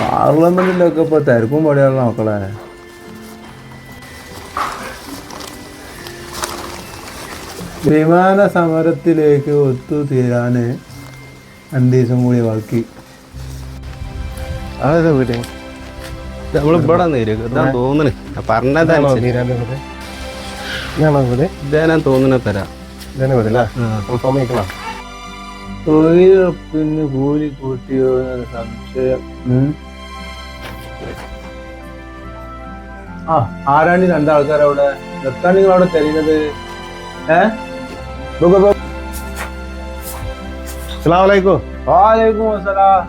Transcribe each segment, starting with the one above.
പാർലമെന്റിലൊക്കെ ഇപ്പൊ തിരക്കും പടിയാണ് മക്കളെ. വിമാന സമരത്തിലേക്ക് ഒത്തുതീരാന് രണ്ടു ദിവസം കൂടി ബാക്കി. അതെ വീട് തരാം ഇവിടെ നേരിടും ഇതാ തോന്നണ്. പറഞ്ഞതനുസരിച്ച്. ഇതേ തോന്നണ തരാം. വീട് അല്ലേ? കൺഫേം ആയിക്കണം തൊഴിലുറപ്പിന് കൂലി കൂട്ടിയോ എന്നൊരു സംശയം. ആ ആരാണ് രണ്ടാൾക്കാർ അവിടെ നിർത്താൻ നിങ്ങൾ അവിടെ തരുന്നത്? ഏ? ഇരിക്കേ ബുക്ക്. അസ്സലാമലൈക്കും വാലേക്കും അസ്സലാം.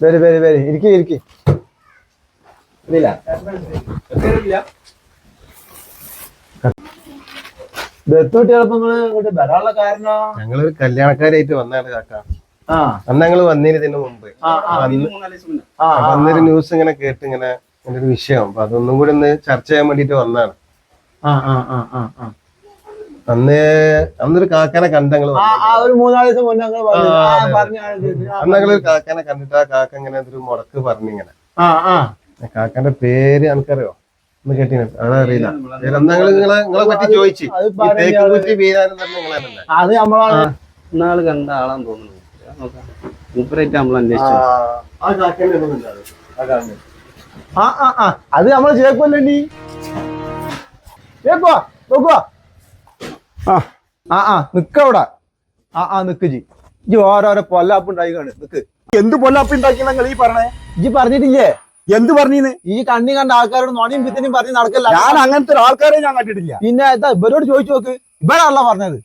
വരി വരി വരി. ഇരിക്കി ഇരിക്കി. ഇതില്ല ദത്തുകുട്ടികളപ്പം നിങ്ങൾ ഇങ്ങോട്ട് വരാനുള്ള കാരണോ ഞങ്ങളൊരു കല്യാണക്കാരായിട്ട് വന്നാണ് കാക്ക. അന്ന് ഞങ്ങൾ വന്നതിന് മുമ്പ്. വന്നൊരു ന്യൂസ് ഇങ്ങനെ കേട്ട് ഇങ്ങനെ എന്റെ ഒരു വിഷയം. അപ്പൊ അതൊന്നും കൂടി ഒന്ന് ചർച്ച ചെയ്യാൻ വേണ്ടിട്ട് വന്നാണ്. അന്ന് അന്നൊരു കാക്കനെ കണ്ട് ഞങ്ങൾ അന്ന് ഞങ്ങളൊരു കാക്കനെ കണ്ടിട്ട് ആ കാക്ക ഇങ്ങനെ ഒരു മുടക്ക് പറഞ്ഞിങ്ങനെ കാക്കന്റെ പേര് എനിക്കറിയോ? അറിയില്ല. നിങ്ങളെ നിങ്ങളെ പറ്റി ചോദിച്ചു. അത് നമ്മളാണ് ഇന്നാൾ കണ്ട ആളാന്ന് തോന്നുന്നു. നോക്കാം. നമ്മൾ അന്വേഷിച്ചു. ആ. ആ. ആ അത്. നമ്മൾ ചേക്കുമല്ലേ ചേക്കുവാ നോക്കുവാ. ആ ആ ആ നിക്കവിടെ ആ ആ നിക്ക് ജി ജി ഓരോരോ പൊല്ലാപ്പ് ഉണ്ടായിക്കാണ് നിക്ക്. എന്ത് പൊല്ലാപ്പ് ഉണ്ടാക്കി നിങ്ങൾ ഈ പറഞ്ഞേ? ജി പറഞ്ഞിട്ടില്ലേ? എന്ത് പറഞ്ഞീന്ന്? ഈ കണ്ണി കണ്ട ആൾക്കാരോട് നോണിയും പിത്തനെയും പറഞ്ഞ് നടക്കല്ല. ഞാൻ അങ്ങനത്തെ ഒരു ആൾക്കാരെ ഞാൻ കണ്ടിട്ടില്ല. പിന്നെ ഇതാ ഇവരോട് ചോദിച്ചു നോക്ക്. ഇവരാണല്ലോ പറഞ്ഞത്.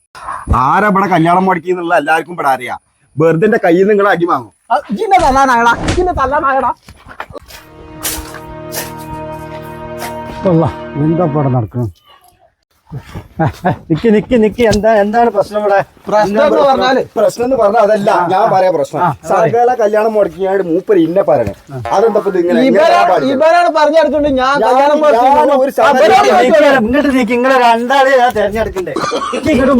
ആരാ ഇവിടെ കല്യാണം മുടക്കി എന്നുള്ള എല്ലാവർക്കും ഇവിടെ അറിയാം. വെറുതെ കയ്യിൽ നിങ്ങൾ അടി വാങ്ങും. തല്ലാനായടാ തല്ലാനായടാ. എന്താ ഇവിടെ നടക്കണം? നിക്ക് നിക്ക് നിക്ക്. എന്താ എന്താണ് പ്രശ്നം ഇവിടെ? പ്രശ്നം എന്ന് പറഞ്ഞാൽ പ്രശ്നം എന്ന് പറഞ്ഞാൽ അതല്ല ഞാൻ പറയാ പ്രശ്നം. സർക്കാര കല്യാണം മുടക്കിയാണ്ട് മൂപ്പര് ഇന്നെ പറഞ്ഞു അതെന്താ ഇപ്പൊ ഇത് ഇങ്ങനെ ഇവരാണ് പറഞ്ഞെടുത്തോണ്ട് ഞാൻ കല്യാണം. ഇങ്ങോട്ട് നിക്ക്. ഇങ്ങനെ രണ്ടാളെ ഞാൻ തെരഞ്ഞെടുക്കണ്ടേ? ഇങ്ങോട്ട്